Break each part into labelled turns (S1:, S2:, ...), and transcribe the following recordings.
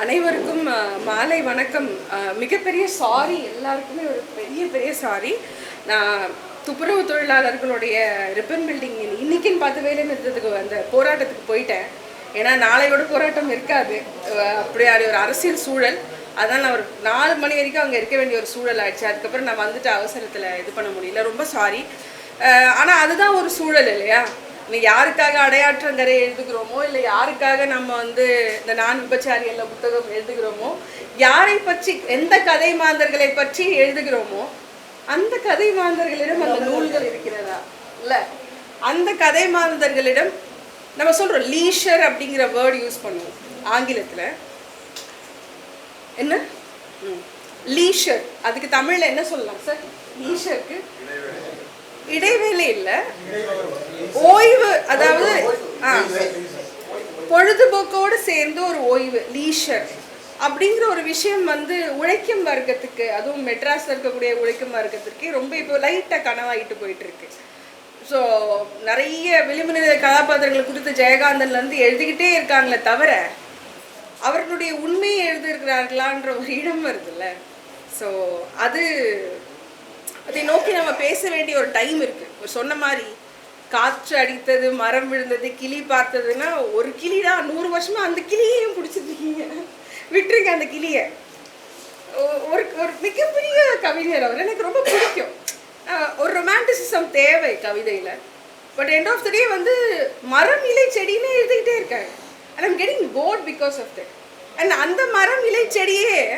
S1: அனைவருக்கும் மாலை வணக்கம். மிகப்பெரிய சாரி எல்லாருக்குமே ஒரு பெரிய பெரிய சாரி. நான் துப்புரவு தொழிலாளர்களுடைய ரிப்பன் பில்டிங் இன்னைக்குன்னு பார்த்து வேலை நிறுத்தத்துக்கு அந்த போராட்டத்துக்கு போயிட்டேன். ஏன்னா நாளையோட போராட்டம் இருக்காது. அஹ், அப்படியே ஒரு அரசியல் சூழல். அதான் நான் ஒரு நாலு மணி வரைக்கும் அங்கே இருக்க வேண்டிய ஒரு சூழல் ஆயிடுச்சு. அதுக்கப்புறம் நான் வந்துட்டு அவசரத்தில் இது பண்ண முடியல. ரொம்ப சாரி. ஆனால் அதுதான் ஒரு சூழல் இல்லையா? இன்னைக்கு யாருக்காக அடையாற்றங்கரை எழுதுகிறோமோ இல்லை யாருக்காக நம்ம வந்து இந்த நான் விபச்சாரி புத்தகம் எழுதுகிறோமோ யாரை பற்றி எந்த கதை மாந்தர்களை பற்றி எழுதுகிறோமோ அந்த கதை மாந்தர்களிடம் அந்த நூல்கள் இருக்கிறதா? இல்ல. அந்த கதை மாந்தர்களிடம் நம்ம சொல்றோம் லீஷர் அப்படிங்கிற வேர்ட் யூஸ் பண்ணுவோம் ஆங்கிலத்துல. என்ன? லீஷர் அதுக்கு தமிழ்ல என்ன சொல்லலாம் சார் லீஷருக்கு இடைவேளை இல்லை. ஓய்வு அதாவது ஆ, பொழுதுபோக்கோடு சேர்ந்து ஒரு ஓய்வு லீஷர் அப்படிங்கிற ஒரு விஷயம் வந்து உழைக்கும் வர்க்கத்துக்கு அதுவும் மெட்ராஸில் இருக்கக்கூடிய உழைக்கும் வர்க்கத்திற்கு ரொம்ப இப்போ லைட்டாக கனவாகிட்டு போயிட்டு இருக்கு ஸோ நிறைய விளிம்புநிலை கதாபாத்திரங்கள் குறித்து ஜெயகாந்தன்லேருந்து எழுதிக்கிட்டே இருக்காங்களே தவிர அவர்களுடைய உண்மையை எழுதியிருக்கிறார்களான்ற ஒரு இடம் வருதுல்ல. ஸோ அது அதை நோக்கி நம்ம பேச வேண்டிய ஒரு டைம் இருக்கு. சொன்ன மாதிரி காற்று அடித்தது மரம் விழுந்தது கிளி பார்த்ததுன்னா ஒரு கிளி தான் நூறு வருஷமா அந்த கிளியையும் பிடிச்சிருக்கீங்க. விட்டுருங்க அந்த கிளியை. ஒ- ஒரு ஒரு மிகப்பெரிய கவிஞர் அவர். எனக்கு ரொம்ப பிடிக்கும். ஒரு ரொமான்டிசிசம் தேவை கவிதையில். But end of the day வந்து மரம் இலை செடின்னு எழுதிக்கிட்டே இருக்காங்க and I'm getting bored because of that and அந்த மரம் இலை செடியே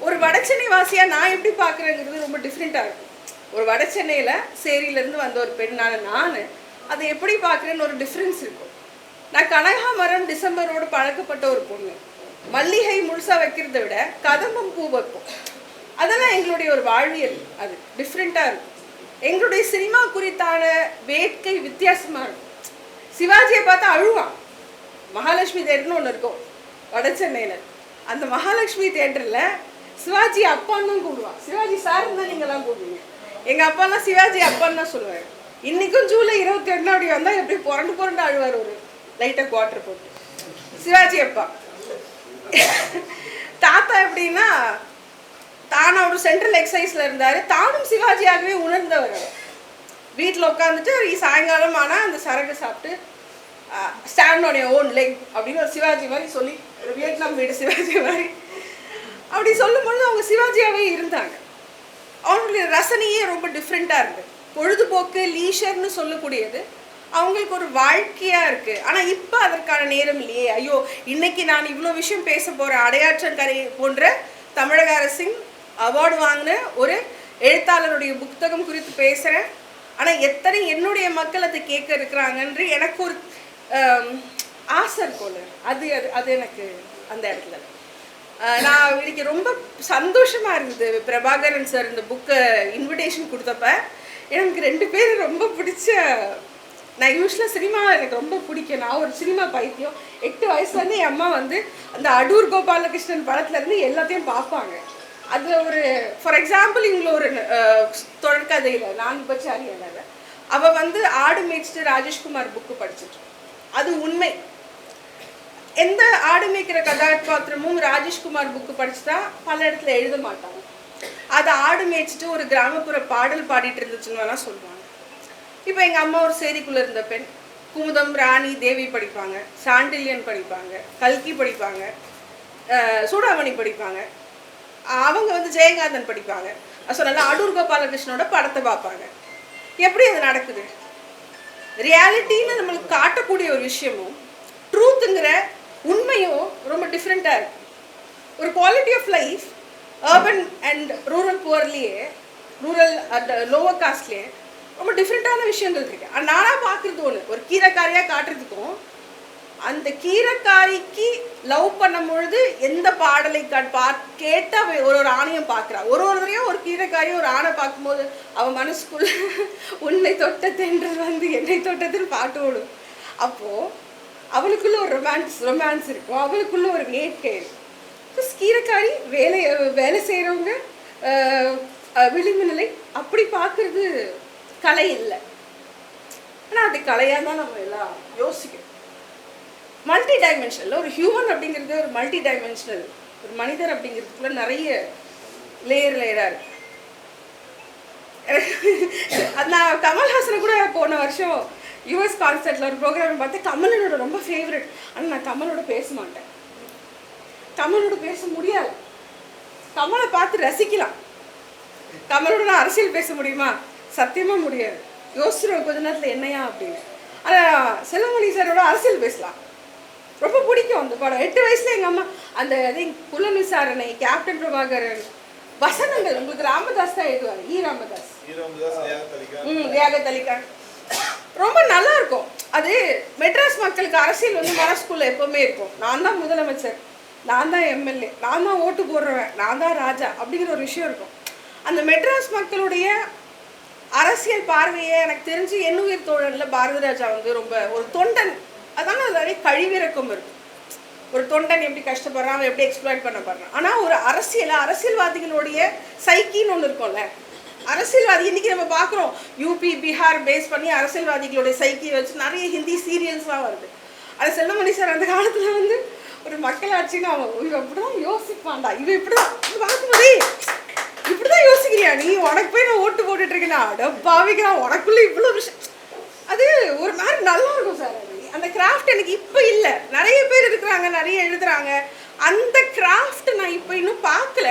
S1: ஒரு வடசென்னை வாசியாக நான் எப்படி பார்க்குறேங்கிறது ரொம்ப டிஃப்ரெண்ட்டாக இருக்கும் ஒரு வட சென்னையில் சேரியிலேருந்து வந்த ஒரு பெண்ணான நான் அதை எப்படி பார்க்குறேன்னு ஒரு டிஃப்ரென்ஸ் இருக்கும். நான் கனகாமரம் டிசம்பரோடு பழக்கப்பட்ட ஒரு பொண்ணு. மல்லிகை முழுசாக வைக்கிறத விட கதம்பம் பூ வைப்போம். அதெல்லாம் எங்களுடைய ஒரு வாழ்வியல். அது டிஃப்ரெண்ட்டாக இருக்கும். எங்களுடைய சினிமா குறித்தான வேட்கை வித்தியாசமாக இருக்கும். சிவாஜியை பார்த்தா அழுவான். மகாலட்சுமி தேட்டர்னு ஒன்று இருக்கும் வட சென்னையில். அந்த மகாலட்சுமி தேட்டரில் சிவாஜி அப்பான்னு தான் சிவாஜி சார் தான் நீங்கள்லாம் கூடுவீங்க எங்கள் அப்பாலாம் சிவாஜி அப்பான்னு தான் சொல்லுவார். இன்னைக்கும் ஜூலை இருபத்தி ஒன்று அப்படி வந்தால் எப்படி புரண்டு புரண்டு அழுவார் ஒரு லைட்டாக குவார்டர் போட்டு. சிவாஜி அப்பா. தாத்தா எப்படின்னா தான் அவர் சென்ட்ரல் எக்ஸசைஸ்ல இருந்தாரு. தானும் சிவாஜியாகவே உணர்ந்தவர் வீட்டில் உட்காந்துட்டு சாயங்காலம் ஆனால் அந்த சரக்கு சாப்பிட்டு ஸ்டாண்ட் ஆன் ஓன் லெக் அப்படின்னு ஒரு சிவாஜி மாதிரி சொல்லி ஒரு வியட்நாம் வீடு சிவாஜி மாதிரி. அப்படி சொல்லும்பொழுது அவங்க சிவாஜியாகவே இருந்தாங்க. அவங்களுடைய ரசனையே ரொம்ப டிஃப்ரெண்ட்டாக இருக்குது பொழுதுபோக்கு லீஷர்னு சொல்லக்கூடியது. அவங்களுக்கு ஒரு வாழ்க்கையாக இருக்குது ஆனால் இப்போ அதற்கான நேரம் இல்லையே. ஐயோ இன்னைக்கு நான் இவ்வளோ விஷயம் பேச போகிறேன் அடையாற்றங்கரை போன்ற தமிழக அரசின் அவார்டு வாங்கின ஒரு எழுத்தாளருடைய புத்தகம் குறித்து பேசுகிறேன் ஆனால் எத்தனை என்னுடைய மக்கள் அதை கேட்க இருக்கிறாங்கன்று எனக்கு ஒரு ஆசை இருக்கும்ல அது அது அது எனக்கு அந்த இடத்துல. நான் இன்னைக்கு ரொம்ப சந்தோஷமாக இருந்தது. பிரபாகரன் சார் இந்த புக்கை இன்விடேஷன் கொடுத்தப்ப. எனக்கு ரெண்டு பேர் ரொம்ப பிடிச்ச நான் யூஸ்வலாக சினிமா எனக்கு ரொம்ப பிடிக்கும். நான் ஒரு சினிமா பைத்தியம். எட்டு வயசுலேருந்து என் அம்மா வந்து அந்த அடூர் கோபாலகிருஷ்ணன் படத்துலேருந்து எல்லாத்தையும் பார்ப்பாங்க. அதில் ஒரு ஃபார் எக்ஸாம்பிள் இவங்கள ஒரு அஹ், தொடர்கதையில் நான் பச்சாரி அவள் வந்து ஆடு மேய்ச்சிட்டு ராஜேஷ்குமார் புக்கு படிச்சிட்டு. அது உண்மை. எந்த ஆடு மேய்க்கிற கதாபாத்திரமும் ராஜேஷ்குமார் புக்கு படிச்சுட்டா பல இடத்துல எழுத மாட்டாங்க. அது ஆடு மேய்ச்சிட்டு ஒரு கிராமப்புற பாடல் பாடிட்டு இருந்துச்சுன்னு வேணா சொல்லுவாங்க இப்போ எங்கள் அம்மா ஒரு சேரிக்குள்ளே இருந்த பெண் குமுதம் ராணி தேவி படிப்பாங்க சாண்டில்யன் படிப்பாங்க கல்கி படிப்பாங்க சூடாமணி படிப்பாங்க. அவங்க வந்து ஜெயகாந்தன் படிப்பாங்க. சொன்னால அடூர் கோபாலகிருஷ்ணனோட படத்தை பார்ப்பாங்க. எப்படி அது நடக்குது? ரியாலிட்டின்னு நம்மளுக்கு காட்டக்கூடிய ஒரு விஷயமும் ட்ரூத்துங்கிற உண்மையும் ரொம்ப டிஃப்ரெண்ட்டாக இருக்கு. ஒரு quality of life urban and rural புவர்லேயே rural at lower காஸ்ட்லேயே ரொம்ப டிஃப்ரெண்ட்டான விஷயங்கள் இருக்கு. ஆனா, பார்க்குறது ஒன்று ஒரு கீரைக்காரியாக காட்டுறதுக்கும் அந்த கீரைக்காரிக்கு லவ் பண்ணும் பொழுது எந்த பாடலை பா கேட்டு அவ ஒரு ஒரு ஆணையும் பார்க்குறா ஒரு ஒருத்தரையும் ஒரு கீரைக்காரியும் ஒரு ஆணை பார்க்கும்போது அவன் மனசுக்குள்ள உன்னை தொட்டதுன்றது வந்து என்னை தொட்டதுன்னு பாட்டு ஓடும். அப்போது அவளுக்குள்ள ஒரு ரொமான்ஸ் ரொமான்ஸ் இருக்கும். அவளுக்குள்ள ஒரு நேர்க்கை இருக்கும். கீரைக்காரி வேலை வேலை செய்கிறவங்க விளிம்பு நிலை அப்படி பார்க்குறது கலை இல்லை. ஆனால் அது கலையாக தான் நம்ம எல்லாம் யோசிக்கணும். மல்டி டைமென்ஷனில் ஒரு ஹியூமன் அப்படிங்கிறது ஒரு மல்டி டைமென்ஷனல் ஒரு மனிதர் அப்படிங்கிறதுக்குள்ள நிறைய லேயர் லேயராக இருக்கு. அது நான் கமல்ஹாசனை கூட போன வருஷம் யூஎஸ் கான்சர்ட்ல ஒரு ப்ரோக்ராம் பார்த்து கமலனோட ரொம்ப ஃபேவரட் ஆனால் நான் கமலோட பேச மாட்டேன். கமலோட பேச முடியாது. கமலை பார்த்து ரசிக்கலாம். கமலோட நான் அரசியல் பேச முடியுமா? சத்தியமா முடியாது. யோசிச்சிருவேன் கொஞ்ச நேரத்தில் என்னையா அப்படின்னு. ஆனால் செல்வமணி சாரோட அரசியல் பேசலாம். ரொம்ப பிடிக்கும் அந்த படம். எட்டு வயசுல எங்க அம்மா அந்த இது புலன் விசாரணை கேப்டன் பிரபாகரன் வசனங்கள். உங்களுக்கு ராமதாஸ் தான் எழுதுவார். ஈ ராமதாஸ். ம் லியாகத் அலி கான் ரொம்ப நல்லா இருக்கும் அது மெட்ராஸ் மக்களுக்கு அரசியல் வந்து மனசுக்குள்ளே எப்போவுமே இருக்கும். நான் தான் முதலமைச்சர். நான் தான் எம்எல்ஏ நான் தான் ஓட்டு போடுறவன். நான் தான் ராஜா அப்படிங்கிற ஒரு விஷயம் இருக்கும். அந்த மெட்ராஸ் மக்களுடைய அரசியல் பார்வையை எனக்கு தெரிஞ்சு எண்ணுயிர் தோழனில் பாரதி ராஜா வந்து ரொம்ப ஒரு தொண்டன் அதனால நிறைய கழிவிறக்கம் இருக்கும் ஒரு தொண்டன் எப்படி கஷ்டப்படுறான் அவன் எப்படி எக்ஸ்ப்ளாய்ட் பண்ண போடுறான் ஆனால் ஒரு அரசியல் அரசியல்வாதிகளுடைய சைக்கின்னு ஒன்று இருக்கும்ல. அரசியல்வாதி இன்னைக்கு நம்ம பார்க்குறோம் யூபி பீகார் பேஸ் பண்ணி அரசியல்வாதிகளுடைய சைக்கிள் வச்சு நிறைய ஹிந்தி சீரியல்ஸ்லாம் வருது. அது செல்லமணி சார் அந்த காலத்தில் வந்து ஒரு மக்களாட்சின்னு அவன் இவன் இப்படிதான் யோசிப்பான்டா. இவன் இப்படி தான் பார்க்கும்போதே இப்படிதான் யோசிக்கிறியா நீ? உனக்கு போய் நான் ஓட்டு போட்டுட்டு இருக்கேனா? அட பாவிக்கிறா இவ்வளோ விஷயம் அது ஒரு மாதிரி நல்லா இருக்கும் சார் அந்த கிராஃப்ட் எனக்கு இப்போ இல்லை. நிறைய பேர் இருக்கிறாங்க நிறைய எழுதுகிறாங்க அந்த கிராஃப்ட் நான் இப்போ இன்னும் பார்க்கல.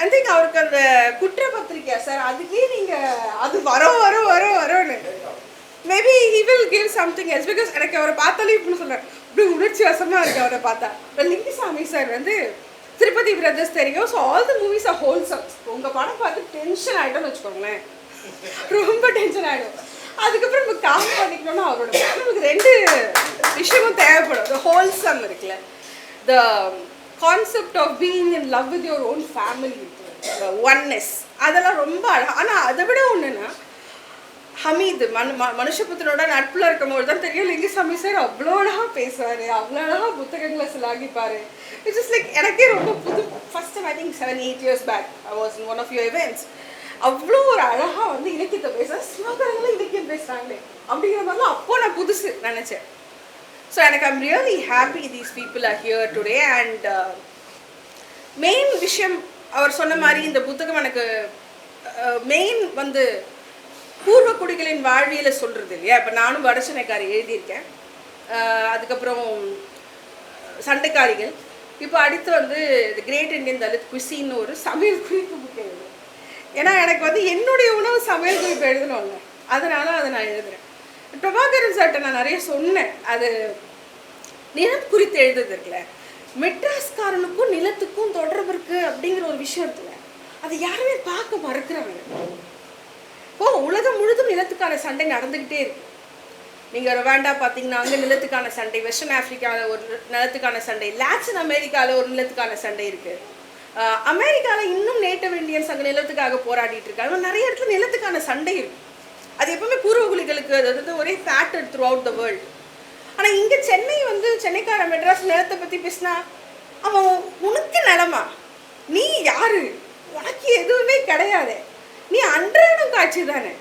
S1: ஐ திங்க் அவருக்கு அந்த குற்ற பத்திரிக்கை சார் அதுக்கே நீங்கள் அது வரும் வரும் வரும் வரும்னு maybe he will give something as because எனக்கு அவரை பார்த்தாலே இப்படி சொல்கிறேன் இப்படி உணர்ச்சி வசமாக இருக்குது அவரை பார்த்தா. இப்போ லிங்குசாமி சார் வந்து திருப்பதி பிரதர்ஸ் தெரியும். So all the movies are wholesome உங்கள் படம் பார்த்து டென்ஷன் ஆகிட்டோம்னு வச்சுக்கோங்களேன். ரொம்ப டென்ஷன் ஆகிடும் அதுக்கப்புறம் நம்ம காம் பண்ணிக்கணும்னா அவரோட நமக்கு ரெண்டு விஷயமும் தேவைப்படும். த ஹோல்சம் இருக்குல்ல. The concept of being in love with your own family oneness அதெல்லாம் ரொம்ப அழகா ஆனால் அதை விட ஒன்றுன்னா ஹமீது மனு ம- மனுஷபுத்திரனோட நட்புல இருக்கும்போது தான் தெரியும் லிங்குசாமி சார் அவ்வளோ அழகா பேசுவாரு அவ்வளோ அழகா புத்தகங்களை சிலாகிப்பாரு. இட்ஸ் ஜஸ்ட் லைக் எனக்கே ரொம்ப புது first I think seven eight years back I was in one of your events அவ்வளோ ஒரு அழகா வந்து இலக்கியத்தை பேச சிவகரங்களும் இலக்கியம் பேசுறாங்களே அப்படிங்கிற மாதிரிலாம் அப்போ நான் புதுசு நினைச்சேன். ஸோ எனக்கு I'm really happy these people are here today and main விஷயம் அவர் சொன்ன மாதிரி இந்த புத்தகம் எனக்கு மெயின் வந்து பூர்வ குடிகளின் வாழ்வியலை சொல்றது இல்லையா? இப்போ நானும் வடச்சனைக்காரி எழுதியிருக்கேன். அஹ் அதுக்கப்புறம் சண்டைக்காரிகள். இப்போ அடுத்து வந்து கிரேட் இந்தியன் தலித் குசின்னு ஒரு சமையல் குறிப்பு புக் எழுதுறேன். ஏன்னா எனக்கு வந்து என்னுடைய உணவு சமையல் குறிப்பு எழுதணும்ல. அதனால அதை நான் எழுதுறேன். பிரபாகரன் சார்ட்ட நான் நிறைய சொன்னேன். அது நிலம் குறித்து எழுதுறது இருக்குல்ல மெட்ராஸ்காரனுக்கும் நிலத்துக்கும் தொடர்பு இருக்கு அப்படிங்கிற ஒரு விஷயம் இருக்குல்ல. அதை யாருமே பார்க்க மறுக்கிறாங்க ஓ உலகம் முழுதும் நிலத்துக்கான சண்டை நடந்துக்கிட்டே இருக்கு. நீங்கள் ரொவாண்டா பார்த்தீங்கன்னா அங்கே நிலத்துக்கான சண்டை வெஸ்டர்ன் ஆப்பிரிக்காவில் ஒரு நிலத்துக்கான சண்டை லாட்டின் அமெரிக்காவில் ஒரு நிலத்துக்கான சண்டை இருக்கு. ஆஹ் அமெரிக்காவில் இன்னும் நேட்டவ் இந்தியன்ஸ் அங்கே நிலத்துக்காக போராடிட்டு இருக்காங்க. நிறைய இடத்துல நிலத்துக்கான சண்டை இருக்கு. அது எப்பவுமே பூர்வகுலிகளுக்கு அது வந்து ஒரே pattern throughout the world ஆனால் இங்கே சென்னை வந்து சென்னைக்கார மெட்ராஸ் நிலத்தை பற்றி பேசினா அவன் உனக்கு நிலமா? நீ யாரு? உனக்கு எதுவுமே கிடையாது. நீ அன்றாடம் காட்சி தானே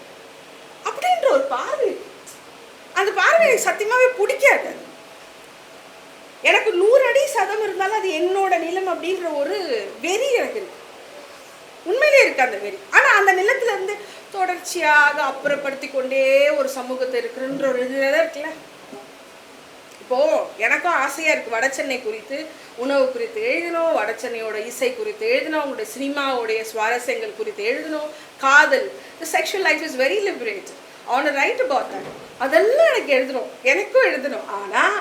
S1: அப்படின்ற ஒரு பார்வை. அந்த பார்வை எனக்கு சத்தியமாகவே பிடிக்காது. அது. எனக்கு நூறு அடி சதம் இருந்தாலும் அது என்னோட நிலம் அப்படின்ற ஒரு வெறி எனக்கு இருக்கு. உண்மையிலே இருக்கு அந்த வெறி. ஆனால் அந்த நிலத்துல இருந்து தொடர்ச்சியாக அப்புறப்படுத்தி கொண்டே ஒரு சமூகத்தை இருக்குன்ற ஒரு இது இருக்குல்ல? இப்போ எனக்கும் ஆசையாக இருக்குது வட சென்னை குறித்து உணவு குறித்து எழுதணும் வடசென்னையோட இசை குறித்து எழுதணும் அவங்களுடைய சினிமாவுடைய சுவாரஸ்யங்கள் குறித்து எழுதணும் காதல் the sexual life is very liberate on right about that அதெல்லாம் எனக்கு எழுதணும் எனக்கும் எழுதணும். ஆனால்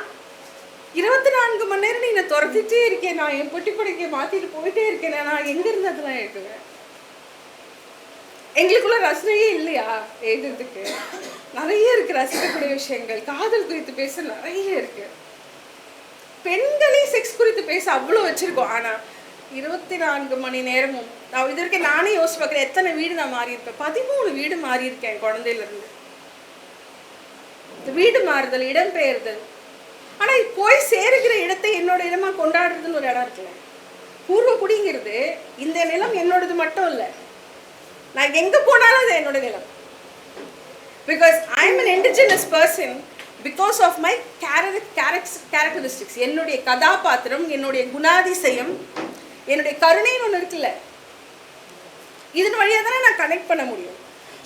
S1: இருபத்தி நான்கு மணி நேரம் நீ என்னை துரத்திட்டே இருக்கேன் நான் என் பொட்டி படைக்க மாற்றிட்டு போயிட்டே இருக்கேன் நான் எங்கே இருந்து அதெல்லாம் எழுதுவேன்? எங்களுக்குள்ள ரசனையே இல்லையா எழுதுறதுக்கு? நிறைய இருக்கு ரசிக்கக்கூடிய விஷயங்கள். காதல் குறித்து பேச நிறைய இருக்கு. பெண்களே செக்ஸ் குறித்து பேச அவ்வளோ வச்சிருக்கோம். ஆனா இருபத்தி நான்கு மணி நேரமும் நான் இது வரைக்கும் நானே யோசிச்சு பார்க்குறேன் எத்தனை வீடு நான் மாறி இருப்பேன் பதிமூணு வீடு மாறி இருக்கேன் என் வீடு மாறுதல் இடம்பெயர்தல் ஆனால் போய் சேருகிற இடத்தை என்னோட இடமா கொண்டாடுறதுன்னு ஒரு இடம் இருக்குல்ல. பூர்வ குடிங்கிறது இந்த நிலம் என்னோடது மட்டும் இல்லை. நான் எங்க போனாலும் அது என்னோட நிலம். Because I am an indigenous person because of my characteristics என்னுடைய கதாபாத்திரம் என்னுடைய குணாதிசயம் என்னுடைய கருணைன்னு ஒன்று இருக்குல்ல. இதன் வழியாக தானே நான் கனெக்ட் பண்ண முடியும்.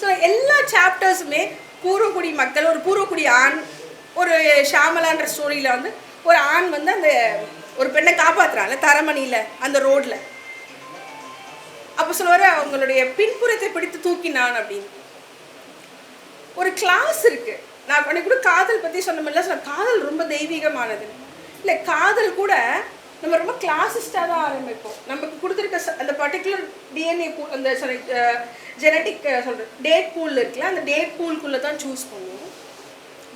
S1: ஸோ எல்லா சாப்டர்ஸுமே பூர்வக்குடி மக்கள் ஒரு பூர்வக்குடி ஆண் ஒரு ஷாமலான்ற ஸ்டோரியில் வந்து ஒரு ஆண் வந்து அந்த ஒரு பெண்ணை காப்பாத்துறாங்கல்ல தரமணியில் அந்த ரோட்டில் அப்போ சொல்லுவார் அவங்களுடைய பின்புறத்தை பிடித்து தூக்கினான் அப்படின்னு. ஒரு கிளாஸ் இருக்குது நான் அன்றைக்கு கூட காதல் பற்றி சொன்னமில்ல சொன்ன காதல் ரொம்ப தெய்வீகமானது. இல்லை காதல் கூட நம்ம ரொம்ப கிளாசிஸ்டாக தான் ஆரம்பிப்போம். நமக்கு கொடுத்துருக்க ச- அந்த பர்டிகுலர் டிஎன்ஏ பூ அந்த சாரி ஜெனட்டிக் சொல்கிறேன் டேட் பூல் இருக்குல்ல அந்த டேட் பூல்குள்ளே தான் சூஸ் பண்ணுவோம்.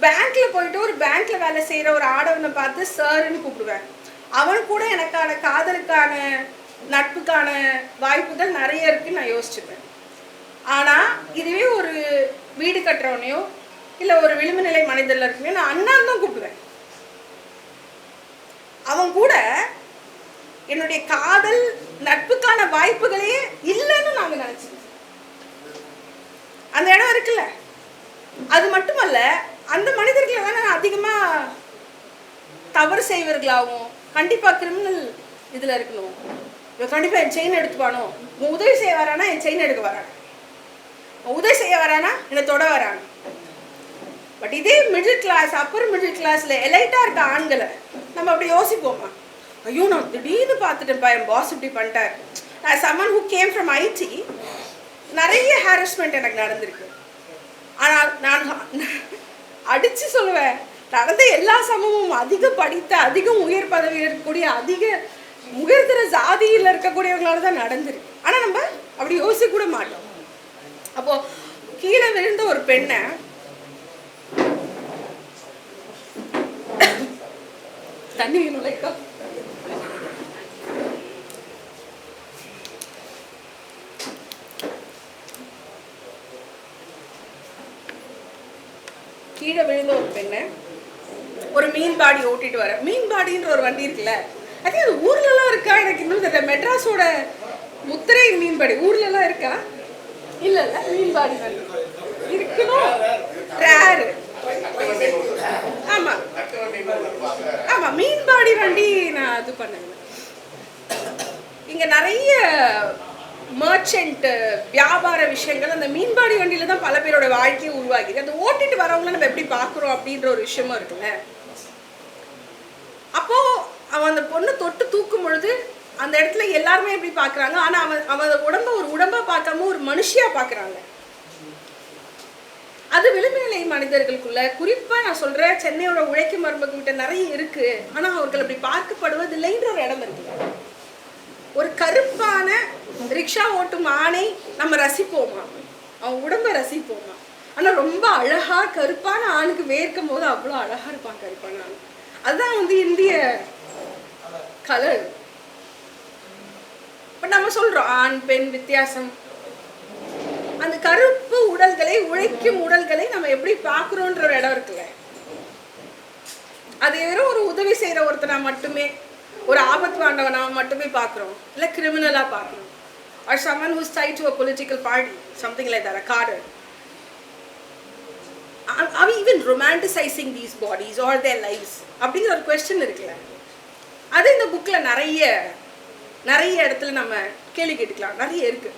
S1: பேங்க்கில் போயிட்டு ஒரு பேங்க்கில் வேலை செய்கிற ஒரு ஆடவனை பார்த்து சாருன்னு கூப்பிடுவேன். அவன் கூட எனக்கான காதலுக்கான நட்புக்கான வாய்ப்புகள் நிறைய இருக்குன்னு நான் யோசிச்சுப்பேன். ஆனா இதுவே ஒரு வீடு கட்டுறவனையோ இல்ல ஒரு விளிம்பு நிலை மனிதர்ல இருக்குமே நான் அண்ணான் தான் கூப்பிடுவேன். அவன் கூட என்னுடைய காதல் நட்புக்கான வாய்ப்புகளையே இல்லைன்னு நாங்க நினைச்சோம் அந்த இடம் இருக்குல்ல? அது மட்டுமல்ல அந்த மனிதர்களை தான் நான் அதிகமா தவறு செய்வர்களாகவும் கண்டிப்பா கிரிமினல் இதுல இருக்கணும். இவன் கண்டிப்பாக என் செயின் எடுத்துப்பானோ? உன் உதவி செய்ய வரானா என் செயின் எடுக்க வரான்? உன் உதவி செய்ய வரானா என்னை தொட வரான்? பட் இதே மிடில் கிளாஸ் அப்பர் மிடில் கிளாஸில் எலைட்டாக இருக்க ஆண்களை நம்ம அப்படி யோசிப்போமா? ஐயோ நான் திடீர்னு பார்த்துட்டேன்ப்பா என் பாஸ் இப்படி பண்ணிட்டார். நான் someone who came from IT நிறைய ஹாரஸ்மெண்ட் எனக்கு நடந்திருக்கு. ஆனால் நான் அடித்து சொல்லுவேன் நடந்த எல்லா சமமும் அதிக படித்த அதிகம் உயர் பதவியில் இருக்கக்கூடிய அதிக உயர்தர ஜாதியில் இருக்கக்கூடியவங்களால தான் நடந்திருக்கு. ஆனால் நம்ம அப்படி யோசிக்க கூட மாட்டோம். அப்போ கீழே விழுந்த ஒரு பெண்ணை தண்ணி வேணும் கீழே விழுந்த ஒரு பெண்ணை ஒரு மீன் பாடி ஓட்டிட்டு வர. மீன் பாடின்ற ஒரு வண்டி இருக்குல்ல? அதே அது ஊர்லலாம் இருக்கா? எனக்கு இன்னும் தெரியல. மெட்ராஸோட முத்திரை மீன்பாடி. ஊர்லலாம் இருக்கா? இல்ல இல்ல மீன்பாடி வண்டி இருக்கணும். ரேரு ஆமா. ஆமா மீன்பாடி வண்டி நான் இது பண்ணேன் இங்க நிறைய மர்ச்சன்ட் வியாபார விஷயங்கள் அந்த மீன்பாடி வண்டியில தான் பல பேரோட வாழ்க்கையை உருவாகிருக்கு அந்த ஓட்டிட்டு வரவங்கள நம்ம எப்படி பார்க்குறோம் அப்படின்ற ஒரு விஷயமும் இருக்குல்ல? அப்போ அவன் அந்த பொண்ணை தொட்டு தூக்கும் பொழுது அந்த இடத்துல எல்லாருமே எப்படி பார்க்குறாங்க ஆனா அவன் அவன் உடம்ப ஒரு உடம்பா பார்க்காம ஒரு மனுஷியா பார்க்குறாங்க அது விளிம்புநிலை மனிதர்களுக்குள்ள குறிப்பா நான் சொல்றேன் சென்னையோட உழைக்கும் மருமகங்கிட்ட நிறைய இருக்கு. ஆனா அவர்கள் அப்படி பார்க்கப்படுவதில்லைன்ற ஒரு இடம் இருக்கு. ஒரு கருப்பான ரிக்ஷா ஓட்டும் ஆணை நம்ம ரசிப்போமா? அவன் உடம்ப ரசிப்போமா? ஆனா ரொம்ப அழகா கருப்பான ஆணுக்கு வேர்க்கும் போது அவ்வளோ அழகா இருப்பான் கருப்பான ஆண். அதுதான் வந்து இந்திய கலர். இப்போ நம்ம சொல்கிறோம் ஆண் பெண் வித்தியாசம். அந்த கருப்பு உடல்களை உழைக்கும் உடல்களை நம்ம எப்படி பார்க்குறோன்ற ஒரு இடம் இருக்குல்ல. அது வெறும் ஒரு உதவி செய்கிற ஒருத்தனா மட்டுமே ஒரு ஆபத்து வாண்டவனா மட்டுமே பார்க்குறோம். இல்லை கிரிமினலாக பார்க்குறோம். Or someone who's tie to a political party something like that a cadre even romanticising these bodies are their lives அப்படிங்கிற ஒரு கொஸ்டின் இருக்குல்ல. அது இந்த புக்கில் நிறைய நிறைய இடத்துல நம்ம கேள்வி கேட்டுக்கலாம். நிறைய இருக்கு.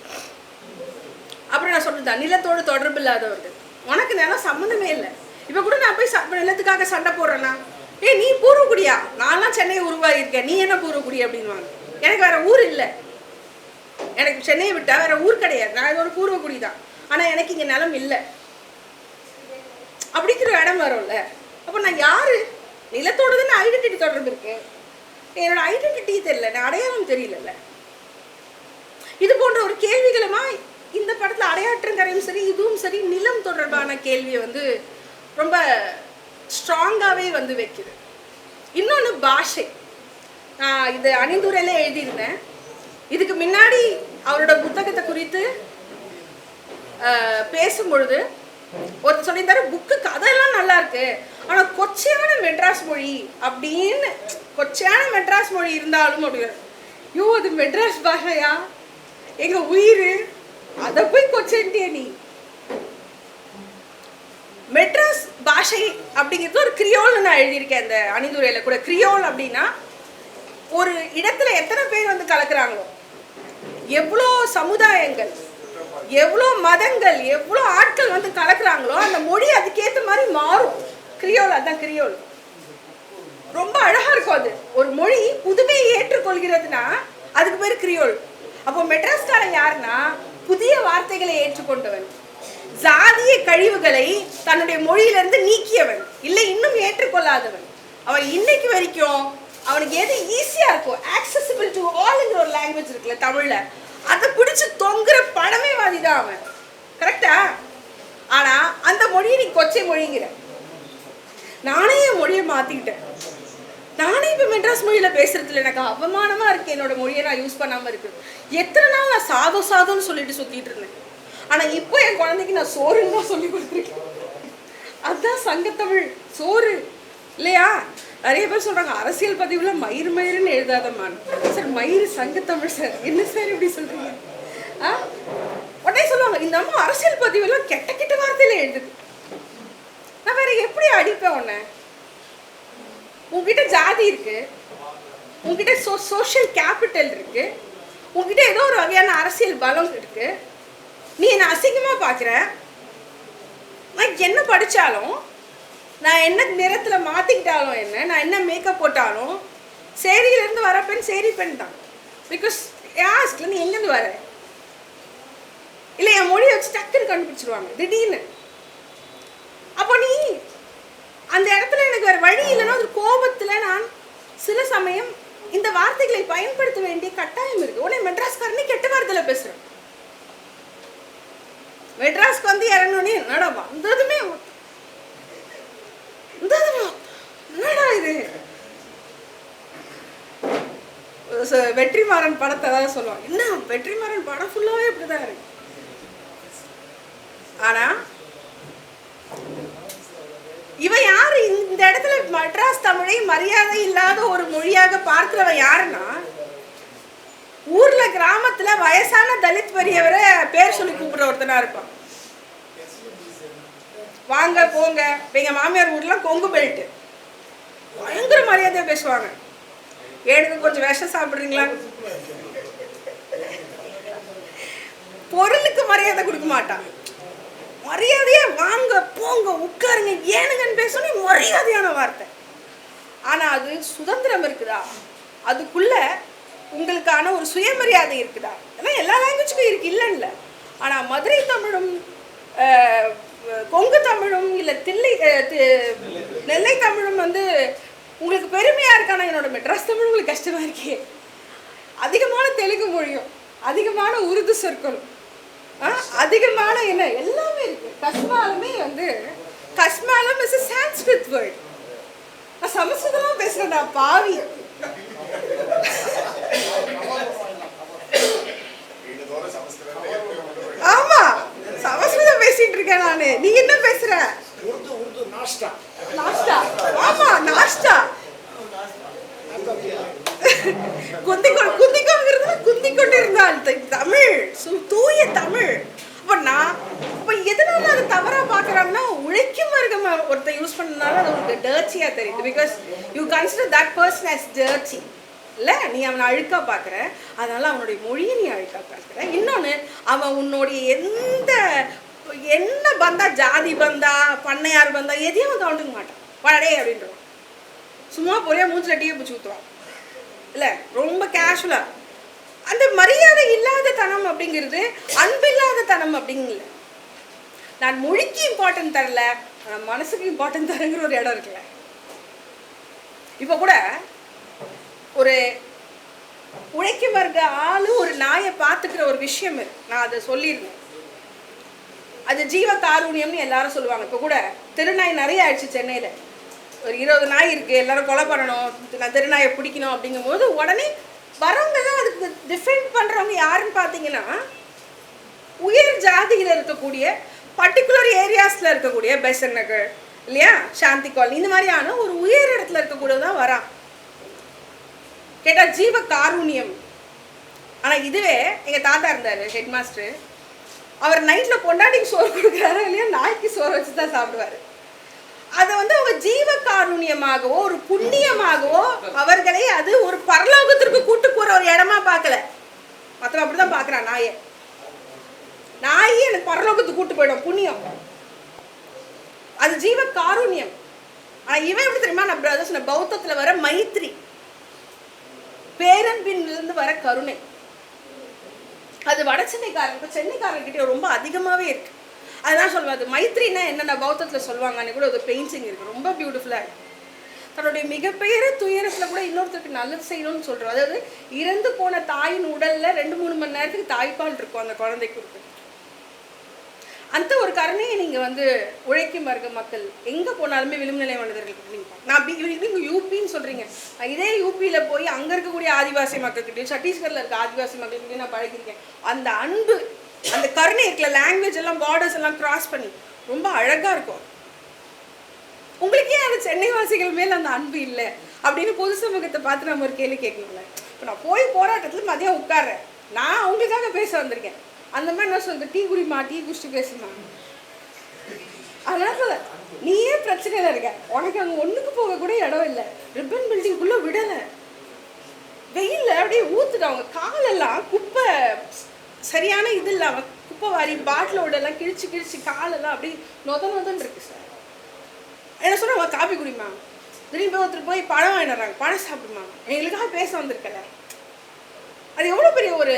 S1: அப்புறம் நான் சொல்றது நிலத்தோடு தொடர்பு இல்லாதவர்கள். உனக்கு நிலம் சம்மந்தமே இல்லை. இப்போ கூட நான் போய் ச- நிலத்துக்காக சண்டை போடுறேன்னா ஏய் நீ பூர்வக்குடியா நான்லாம் சென்னையை உருவாகியிருக்கேன். நீ என்ன பூர்வக்குடி அப்படின்வாங்க எனக்கு வேற ஊர் இல்லை. எனக்கு சென்னையை விட்டா வேற ஊர் கிடையாது. நான் ஒரு பூர்வக்குடி தான். ஆனால் எனக்கு இங்கே நிலம் இல்லை. அப்படிங்கிற இடம் வரும்ல. அப்போ நான் யாரு? நிலத்தோட தானே ஐடென்டிட்டி தொடர்பு இருக்கேன் என்னோட ஐடென்டிட்டி தெரியல நான் அடையாளம் தெரியலல்ல. இது போன்ற ஒரு கேள்விகளுமா இந்த படத்தில் அடையாற்றங்கரையும் சரி இதுவும் சரி நிலம் தொடர்பான கேள்வியை வந்து ரொம்ப ஸ்ட்ராங்காகவே வந்து வைக்குது. இன்னொன்று பாஷை. இது அணிந்துரையில் எழுதியிருந்தேன். இதுக்கு முன்னாடி அவரோட புத்தகத்தை குறித்து பேசும்பொழுது ஒருத்தர் சொல்லியிருந்தாரு புக்கு கதையெல்லாம் நல்லா இருக்கு. ஆனா கொச்சையான மெட்ராஸ் மொழி அப்படின்னு கொச்சையான மெட்ராஸ் மொழி இருந்தாலும் அப்படி யோ அது மெட்ராஸ் பாஷையா? எங்க உயிர்? அதை போய் கொச்சன்ட்டிய நீ. மெட்ராஸ் பாஷை அப்படிங்கிறது ஒரு கிரியோல்னு நான் எழுதியிருக்கேன் அந்த அணிந்துரையில கூட. கிரியோல் அப்படின்னா ஒரு இடத்துல எத்தனை பேர் வந்து கலக்குறாங்களோ? எவ்வளோ சமுதாயங்கள் எவ்வளோ மதங்கள் எவ்வளோ ஆட்கள் வந்து கலக்குறாங்களோ அந்த மொழி அதுக்கேற்ற மாதிரி மாறும். கிரியோல் அதான் கிரியோல். ரொம்ப அழகா இருக்கும் அது. ஒரு மொழி புதுமையை ஏற்றுக்கொள்கிறதுனா அதுக்கு பேர் கிரியோல். அப்போ மெட்ராஸ்காரன் யாருன்னா புதிய வார்த்தைகளை ஏற்றுக்கொண்டவன். ஜாதிய கழிவுகளை தன்னுடைய மொழியிலிருந்து நீக்கியவன். இல்லை இன்னும் ஏற்றுக்கொள்ளாதவன். அவன் இன்னைக்கு வரைக்கும் அவனுக்கு எது ஈஸியா இருக்கும் ஆக்சசிபிள் டு ஆல்ங்கிற ஒரு லாங்குவேஜ் இருக்குல்ல தமிழ்ல அதை பிடிச்சு தொங்குற பழமைவாதி தான் அவன். கரெக்டா ஆனா அந்த மொழியை நீ கொச்சை மொழிங்கிற. நானே என் மொழியை மாற்றிக்கிட்டேன் நானே இப்போ மெட்ராஸ் மொழியில் பேசுறதுல எனக்கு அவமானமாக இருக்கு என்னோட மொழியை நான் யூஸ் பண்ணாமல் இருக்கு எத்தனை நாள் நான் சாதம் சாதம்னு சொல்லிட்டு சுற்றிட்டு இருந்தேன். ஆனால் இப்போ என் குழந்தைக்கு நான் சோறுன்னு தான் சொல்லி கொடுத்துருக்கேன். அதுதான் சங்கத்தமிழ் சோறு. இல்லையா? நிறைய பேர் சொல்கிறாங்க அரசியல் பதிவில் மயிர் மயிருன்னு எழுதாதம்மான் சார் மயிர் சங்கத்தமிழ் சார். என்ன சார் இப்படி சொல்கிறீங்க ஆ? உடனே சொல்லுவாங்க இந்த அம்மா அரசியல் பதிவெல்லாம் கெட்ட கெட்ட வார்த்தையில் எழுதுது. நான் வேற எப்படி அடிப்பேன் உன்னை? உங்ககிட்ட ஜாதி இருக்கு. உங்ககிட்ட சோ சோஷியல் கேபிட்டல் இருக்கு. உங்ககிட்ட ஏதோ ஒரு வகையான அரசியல் பலம் இருக்கு. நீ என்னை அசிங்கமா பார்க்குற நான் என்ன படிச்சாலும் நான் என்ன நிறத்தில் மாற்றிக்கிட்டாலும் என்ன நான் என்ன மேக்கப் போட்டாலும் சேரியிலேருந்து வர பெண் சேரி பெண் தான். பிகாஸ் யாஸ்ட்ல நீ எங்கேருந்து வர? இல்லை என் மொழியை வச்சு டக்குன்னு கண்டுபிடிச்சிருவாங்க. திடீர்னு. அப்போ நீ அந்த இடத்துல எனக்கு வேறு வழி இல்லைன்னா ஒரு கோபத்தில் நான் சில சமயம் இந்த வார்த்தைகளை பயன்படுத்த வேண்டிய கட்டாயம் இருக்கு. உடனே மெட்ராஸ்காரனே கெட்ட வார்த்தையில் பேசுகிறேன் மெட்ராஸ்க்கு வந்து இறங்கணுன்னே என்னடா வந்ததுமே என்னடா இது? ச- வெற்றிமாறன் படத்தை தான் சொல்லுவான் என்ன வெற்றிமாறன் படம் ஃபுல்லாவே இப்படிதான் இருக்கு. ஆனால் இவன் யார்? இந்த இடத்துல மட்ராஸ் தமிழை மரியாதை இல்லாத ஒரு மொழியாக பார்க்கிறவ யாருன்னா ஊர்ல கிராமத்துல வயசான தலித் பெரியவரை பேர் சொல்லி கூப்பிடுற ஒருத்தனா இருப்பான். வாங்க போங்க. எங்க மாமியார் ஊர்ல கொங்கு பெல்ட் பயங்கர மரியாதையா பேசுவாங்க. எனக்கு கொஞ்சம் விஷம் சாப்பிடுறீங்களா? பொருளுக்கு மரியாதை கொடுக்க மாட்டான். மரியாதையா வாங்க போங்க உட்காருங்க ஏனுங்கன்னு பேசணும் மரியாதையான வார்த்தை. ஆனால் அது சுதந்திரம் இருக்குதா? அதுக்குள்ள உங்களுக்கான ஒரு சுயமரியாதை இருக்குதா? ஏன்னா எல்லா லாங்குவேஜுக்கும் இருக்கு இல்லைன்னு ஆனால் மதுரை தமிழும் கொங்கு தமிழும் இல்லை தில்லை நெல்லை தமிழும் வந்து உங்களுக்கு பெருமையாக இருக்கான? என்னோட மெட்ராஸ் தமிழ் உங்களுக்கு கஷ்டமாக இருக்கே. அதிகமான தெலுங்கு மொழியும் அதிகமான உருது சொற்களும். அதிகமான என்ன? எல்லாமே இருக்கு. கஸ்மாலுமே வந்து கஸ்மாலம் இஸ் சான்ஸ்கிருத் வேர்ட் நான் சமஸ்கிருதமாக பேசுகிறேன் நான் பாவி. ஆமா சமஸ்கிருதம் பேசிட்டு இருக்கேன் நானு. நீ என்ன பேசுற
S2: உருது உருது நாஷ்டா
S1: நாஷ்டா ஆமா நாஷ்டா குந்திக்கொ குந்திக்கோங்கிறது குந்திக்கொண்டு இருந்தால் த- தமிழ் சு- தூய தமிழ் அப்ப நான் அப்ப எதனால அது தவறா பாக்குறாங்கன்னா உழைக்கும் வர்க்கம் ஒருத்தர் யூஸ் பண்ணனால அது உனக்கு டர்ச்சியா தெரியுது because you consider that person as டர்ச்சி இல்ல நீ அவனை அழுக்கா பார்க்குற அதனால அவனுடைய மொழியை நீ அழுக்க பார்க்குற. இன்னொன்று அவன் உன்னுடைய எந்த என்ன பந்தா ஜாதி பந்தா பண்ணையார் பந்தா எதையும் அவன் கவுண்டுக்க மாட்டான். வாடே அப்படின்றான். சும்மா பொரியா மூஞ்சில் டீயை பிடிச்சி ஊற்றுவான் இல்லை ரொம்ப கேஷுவலாக அந்த மரியாதை இல்லாத தனம் அப்படிங்கிறது அன்பில்லாத தனம் அப்படிங்கல நான் மொழிக்கு இம்பார்ட்டன்ட் தரல நான் மனசுக்கு இம்பார்ட்டன்ட் தரங்கிற ஒரு இடம் இருக்குல்ல. இப்போ கூட ஒரு உழைக்கும் வர்க்க ஆளு ஒரு நாயை பார்த்துக்கிற ஒரு விஷயம் இருக்கு நான் அதை சொல்லியிருந்தேன். அது ஜீவ காரூணியம்னு எல்லாரும் சொல்லுவாங்க. இப்போ கூட திருநாய் நிறைய ஆயிடுச்சு சென்னையில். ஒரு இருபது நாய் இருக்கு எல்லாரும் கொலை பண்ணணும் நான் திருநாயை பிடிக்கணும் அப்படிங்கும்போது உடனே வரவங்க தான் அதுக்கு டிஃபெண்ட் பண்ணுறவங்க யாருன்னு பார்த்தீங்கன்னா உயர் ஜாதியில் இருக்கக்கூடிய பர்டிகுலர் ஏரியாஸில் இருக்கக்கூடிய பெசன் நகர் இல்லையா? சாந்தி காலனி இந்த மாதிரியான ஒரு உயர் இடத்துல இருக்கக்கூடியது தான் வரான் கேட்டால் ஜீவ காரூணியம். ஆனால் இதுவே எங்கள் தாத்தா இருந்தார் ஹெட் மாஸ்டர் அவர் நைட்டில் பொண்டாட்டிக்கு சோறு கொடுக்குறாரோ இல்லையா நாய்க்கு சோறு வச்சு தான் சாப்பிடுவார். அதை வந்து அவங்க ஜீவ காருண்யமாகவோ ஒரு புண்ணியமாகவோ அவர்களை அது ஒரு பரலோகத்திற்கு கூட்டு போற ஒரு இடமா பார்க்கல. மற்றவன் அப்படிதான் பார்க்குறான் நாயை. நாயை எனக்கு பரலோகத்துக்கு கூட்டு போயிடும் புண்ணியம். அது ஜீவ காருண்யம். ஆனால் இவன் எப்படி தெரியுமா நான் பிரதர்ஸ் பௌத்தத்தில் வர மைத்ரி. பேரன்பின்லேருந்து வர கருணை. அது வட சென்னைக்காரன் இப்போ சென்னைக்காரர்கிட்ட ரொம்ப அதிகமாகவே இருக்கு. அதுதான் சொல்லுவேன் அது மைத்ரினா என்னென்ன பௌத்தத்தில் சொல்லுவாங்கன்னு கூட ஒரு பெயிண்டிங் இருக்கு. ரொம்ப பியூட்டிஃபுல்லாக இருக்கு. தன்னுடைய மிகப்பெரிய துயரத்தில் கூட இன்னொருத்தருக்கு நல்லது செய்யணும்னு சொல்கிறோம் அதாவது இறந்து போன தாயின் உடலில் ரெண்டு மூணு மணி நேரத்துக்கு தாய்ப்பால் இருக்கும் அந்த குழந்தைக்கு கொடுத்து. அந்த ஒரு கருணையை நீங்கள் வந்து உழைக்கும் வர்க்க மக்கள். எங்கே போனாலுமே விளிம்புநிலை மனிதர்களுக்கு நீங்கள் நான் நீங்கள் யூபின்னு சொல்கிறீங்க இதே யூபியில் போய் அங்கே இருக்கக்கூடிய ஆதிவாசி மக்கள்கிட்டயும் சத்தீஸ்கரில் இருக்க ஆதிவாசி மக்கள்கிட்டயும் நான் பழகிருக்கேன் அந்த அன்பு அந்த கருணை இருக்குல்ல லாங்குவேஜ் எல்லாம் பார்டர்ஸ் எல்லாம் கிராஸ் பண்ணி ரொம்ப அழகாக இருக்கும். உங்களுக்கே அந்த சென்னை வாசிகள் மேலே அந்த அன்பு இல்லை அப்படின்னு பொது சமூகத்தை பார்த்து நம்ம ஒரு கேள்வி கேட்கணும்ல. இப்போ நான் போய் போராட்டத்தில் மதியம் உட்கார்றேன். நான் அவங்களுக்காக பேச வந்திருக்கேன். அந்த மாதிரி என்ன சொல்றது டீ குடிமா டீ குடிச்சு பேசுமா? அதனால சொல்ல நீயே பிரச்சனையில் இருக்க. உனக்கு அங்கே ஒன்றுக்கு போக கூட இடம் இல்லை. ரிப்பன் பில்டிங்குள்ளே விடலை. வெயிலில் அப்படியே ஊத்துட்டு அவங்க. காலெல்லாம் குப்பை சரியான இது இல்லாம குப்பை வாரி பாட்டிலோடெல்லாம் கிழிச்சு கிழிச்சு காலெல்லாம் அப்படியே நொத நொதன்னு இருக்கு சார். என்ன சொல்றாங்க காப்பி குடிமா? திரும்பி ஒருத்தர் போய் பழம் வாங்கிட்டு பழம் சாப்பிடுமா? எங்களுக்காக பேச வந்திருக்கல. அது எவ்வளோ பெரிய ஒரு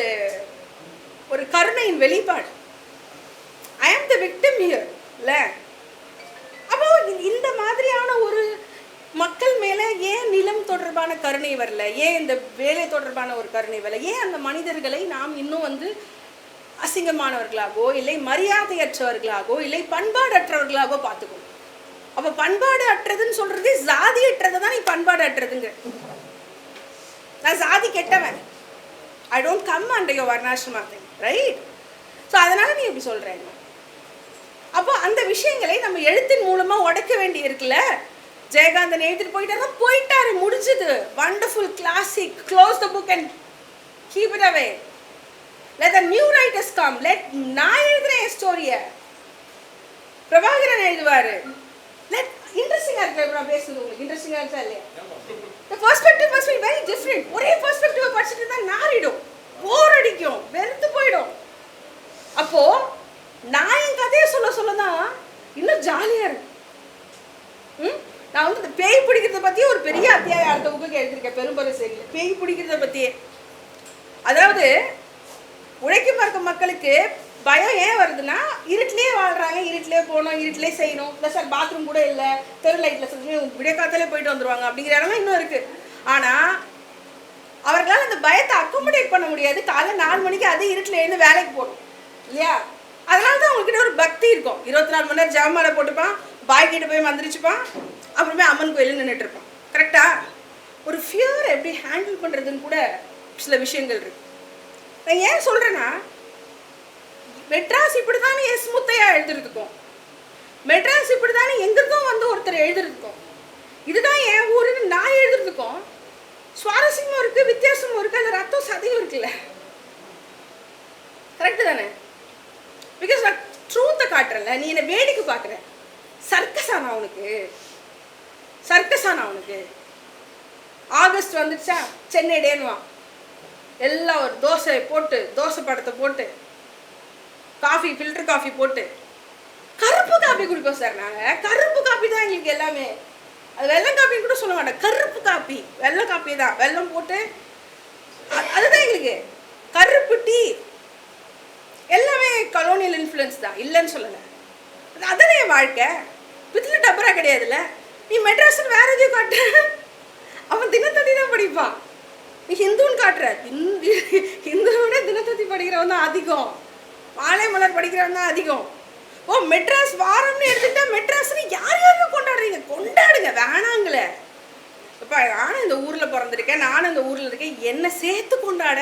S1: ஒரு கருணையின் வெளிப்பாடு. ஐ ஆம் த விக்டிம் ஹியர் இல்லை அப்போ இந்த- மாதிரியான ஒரு மக்கள் மேலே ஏன் நிலம் தொடர்பான கருணை வரல? ஏன் இந்த வேலை தொடர்பான ஒரு கருணை வரல? ஏன் அந்த மனிதர்களை நாம் இன்னும் வந்து அசிங்கமானவர்களாகவோ இல்லை மரியாதையற்றவர்களாகவோ இல்லை பண்பாடற்றவர்களாகவோ பார்த்துக்கணும். அப்போ பண்பாடு அற்றதுன்னு சொல்றது ஜாதி அற்றது தான் நீ பண்பாடு அற்றதுங்க நான் ஜாதி கெட்டவன். ஐ டோன்ட் கம் அண்டர் யோ வர்ணாசிரமா ரைட் ஸோ அதனால நீ இப்படி சொல்கிறேன் அப்போ அந்த விஷயங்களை நம்ம எழுத்தின் மூலமா உடைக்க வேண்டி இருக்குல்ல? ஜெயகாந்தன் எழுதிட்டு போயிட்டாரு. போயிட்டாரு முடிஞ்சது. Wonderful classic close the book and keep it away let the new writers come let நான் எழுதுறேன் என் ஸ்டோரியை பிரபாகரன் எழுதுவாரு. லெட் இன்ட்ரெஸ்டிங்காக இருக்கு. நான் பேசுறது உங்களுக்கு இன்ட்ரெஸ்டிங்காக இருக்கா இல்லையா? must be very different. ஒரே perspective படிச்சுட்டு இருந்தா நாரிடும் போர் அடிக்கும். வெறுத்து போயிடும். அப்போ நான் என் கதையை சொல்ல சொல்ல தான் இன்னும் ஜாலியா இருக்கு. ம்? நான் வந்து இந்த பேய் பிடிக்கிறத பத்தி ஒரு பெரிய அத்தியாயம் அடுத்த புக்கு எழுதியிருக்கேன் பெரும்பரை சரியில்லை பேய் பிடிக்கிறத பத்தியே. அதாவது உழைக்கும் பார்க்க மக்களுக்கு பயம் ஏன் வருதுன்னா இருட்டிலே வாழ்றாங்க இருட்டிலே போகணும் இருட்டிலே செய்யணும். இல்லை சார் பாத்ரூம் கூட இல்லை தெரு லைட்டில் சொல்லி விடிய காத்தாலே போயிட்டு வந்துருவாங்க அப்படிங்கிற இடம்லாம் இன்னும் இருக்கு. ஆனால் அவர்களால் அந்த பயத்தை அக்கோமடேட் பண்ண முடியாது. காலைல நாலு மணிக்கு அதே இருட்டில் எழுந்து வேலைக்கு போகணும். இல்லையா? அதனால தான் அவங்ககிட்ட ஒரு பக்தி இருக்கும். இருபத்தி நாலு மணி நேரம் ஜெபமாலை போட்டுப்பான் பாய் கிட்ட போய் மந்திரிச்சுப்பான் அப்புறமே அம்மன் கோயிலில் நின்றுட்டு இருப்பான் கரெக்டா ஒரு ஃபியூர் எப்படி ஹேண்டில் பண்ணுறதுன்னு கூட சில விஷயங்கள் இருக்கு. நான் ஏன் சொல்கிறேன்னா மெட்ராஸ் இப்படி தானே எஸ் முத்தையா எழுதுறதுக்கும் மெட்ராஸ் இப்படி தானே எங்களுக்கும் வந்து ஒருத்தர் எழுதுறதுக்கும் இதுதான் என் ஊருன்னு நான் எழுதுறதுக்கும் சுவாரஸ்யமும் இருக்கு வித்தியாசமும் இருக்கு அந்த ரத்தம் சதையும் இருக்குல்ல கரெக்டு தானே? பிகாஸ் நான் ட்ரூத்தை காட்டுறேன்ல நீ என்னை வேடிக்கை பார்க்குற. சர்க்கஸா அவனுக்கு உனக்கு? அவனுக்கு உனக்கு? ஆகஸ்ட் வந்துடுச்சா சென்னை டேன்னுவான் எல்லாம் ஒரு தோசை போட்டு தோசை படத்தை போட்டு காஃபி ஃபில்டர் காஃபி போட்டு. கருப்பு காப்பி குடிப்போம் சார் நாங்கள் கருப்பு காப்பி தான் எங்களுக்கு எல்லாமே. அது வெள்ளம் காப்பின்னு கூட சொல்ல மாட்டேன் கருப்பு காப்பி வெள்ளை காப்பி தான். வெல்லம் போட்டு அதுதான் எங்களுக்கு. கருப்பு டீ. எல்லாமே கலோனியல் இன்ஃப்ளூயன்ஸ் தான். இல்லைன்னு சொல்லலை. அதுதான் அதானே என் வாழ்க்கை? பித்தில் டப்பரா கிடையாதுல்ல? நீ மெட்ராஸில் வேற எதையும் காட்டு அவன் தினத்தந்தி தான் படிப்பான். நீ ஹிந்துன்னு காட்டுற. ஹிந்து ஹிந்துவை விட தினத்தந்தி படிக்கிறவன் தான் அதிகம். மாலை மலர் படிக்கிறவன் தான் அதிகம். ஓ மெட்ராஸ் வாரம்னு எடுத்துக்கிட்டா மெட்ராஸ்னு யார் யாருமே கொண்டாடுறீங்க? கொண்டாடுங்க. வேணாங்களே. அப்பா நானும் இந்த ஊரில் பிறந்திருக்கேன் நானும் இந்த ஊரில் இருக்கேன். என்னை சேர்த்து கொண்டாட.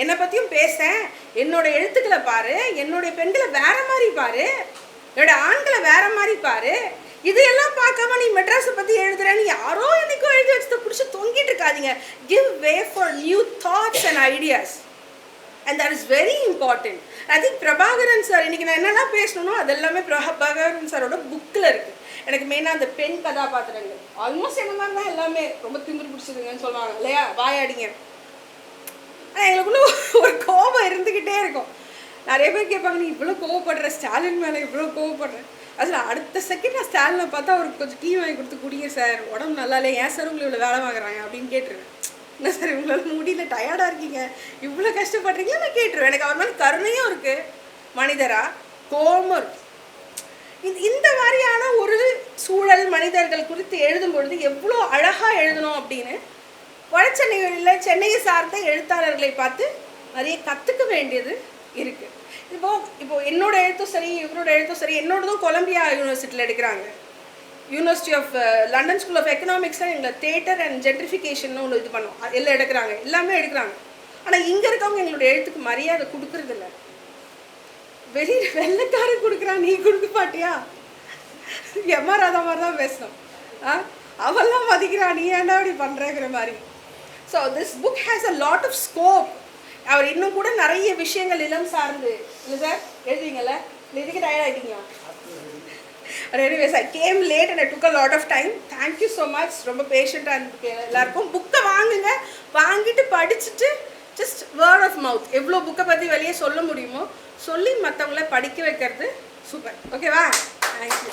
S1: என்னை பற்றியும் பேசேன் என்னோட எழுத்துக்களை பாரு. என்னுடைய பெண்களை வேற மாதிரி பாரு. என்னோட ஆண்களை வேற மாதிரி பாரு. இதையெல்லாம் பார்க்காம நீ மெட்ராஸை பற்றி எழுதுறேன்னு யாரோ என்னைக்கோ எழுதி வச்சதை பிடிச்சி தொங்கிட்டு இருக்காதீங்க. Give way for new thoughts and ideas and that is very important I think Prabhakaran sir இன்னைக்கு நான் என்னெல்லாம் பேசணும்னோ அதெல்லாமே பிரபாகரன் சாரோட புக்கில் இருக்குது எனக்கு மெயினாக அந்த பெண் கதாபாத்திரங்கள். ஆல்மோஸ்ட் என்ன மாதிரி தான் எல்லாமே ரொம்ப திமிரு பிடிச்சிருங்கன்னு சொல்லுவாங்க இல்லையா? வாயாடிங்க. ஆனால் எங்களுக்குள்ள ஒரு கோபம் இருந்துக்கிட்டே இருக்கும். நிறைய பேர் கேட்பாங்க நீ இவ்வளோ கோவப்படுற ஸ்டாலின் மேலே இவ்வளோ கோவப்படுற. அதில் அடுத்த செகண்ட் நான் ஸ்டாலினை பார்த்தா அவருக்கு கொஞ்சம் டீ வாங்கி கொடுத்து குடிங்க சார் உடம்பு நல்லா இல்லை ஏன் சார் உங்களை இவ்வளோ வேலை வாங்குறாங்க? அப்படின்னு கேட்டுருவேன். என்ன சார் உங்களால் முடியல டயர்டாக இருக்கீங்க. இவ்வளோ கஷ்டப்படுறீங்களா? நான் கேட்டுருவேன். எனக்கு அவர் மேலே கருணையும் இருக்குது மனிதரா கோபமும் இருக்குது இந்த இந்த மாதிரியான ஒரு சூழல் மனிதர்கள் குறித்து எழுதும் பொழுது எவ்வளோ அழகாக எழுதணும் அப்படின்னு வடசென்னைகளில் சென்னையை சார்ந்த எழுத்தாளர்களை பார்த்து நிறைய கற்றுக்க வேண்டியது இருக்குது இப்போ இப்போது என்னோட எழுத்தும் சரி இவரோட எழுத்தும் சரி என்னோடதும் கொலம்பியா யூனிவர்சிட்டியில் எடுக்கிறாங்க. University of London school of எக்கனாமிக்ஸில் எங்களை தேட்டர் அண்ட் ஜென்ட்ரிஃபிகேஷன் ஒன்று இது பண்ணுவோம் எல்லாம் எடுக்கிறாங்க. எல்லாமே எடுக்கிறாங்க. ஆனால் இங்கே இருக்கவங்க எங்களோட எழுத்துக்கு மரியாதை கொடுக்கறதில்ல. வெளியில் வெள்ளைக்காரன் கொடுக்குறான் நீ கொடுக்க மாட்டியா? எம்ஆர் ராதா மாதிரி தான் பேசணும். ஆ? அவெல்லாம் மதிக்கிறான் நீ ஏன்டா அப்படி பண்ணுறேங்கிற மாதிரி. So this book has a lot of scope அவர் இன்னும் கூட நிறைய விஷயங்கள் இளம் சார்ந்து. இல்லை சார் எழுதுவீங்கல்ல? இல்லை இதுக்கு tired ஆகிட்டீங்களா anyways I came late and I took a lot of time thank you so much ரொம்ப பேஷண்ட்டாக இருந்து எல்லாருக்கும். புக்கை வாங்குங்க. வாங்கிட்டு படிச்சுட்டு ஜஸ்ட் வேர்ட் ஆஃப் மவுத் எவ்வளோ புக்கை பற்றி வெளியே சொல்ல முடியுமோ சொல்லி மற்றவங்கள படிக்க வைக்கிறது சூப்பர் ஓகேவா தேங்க்யூ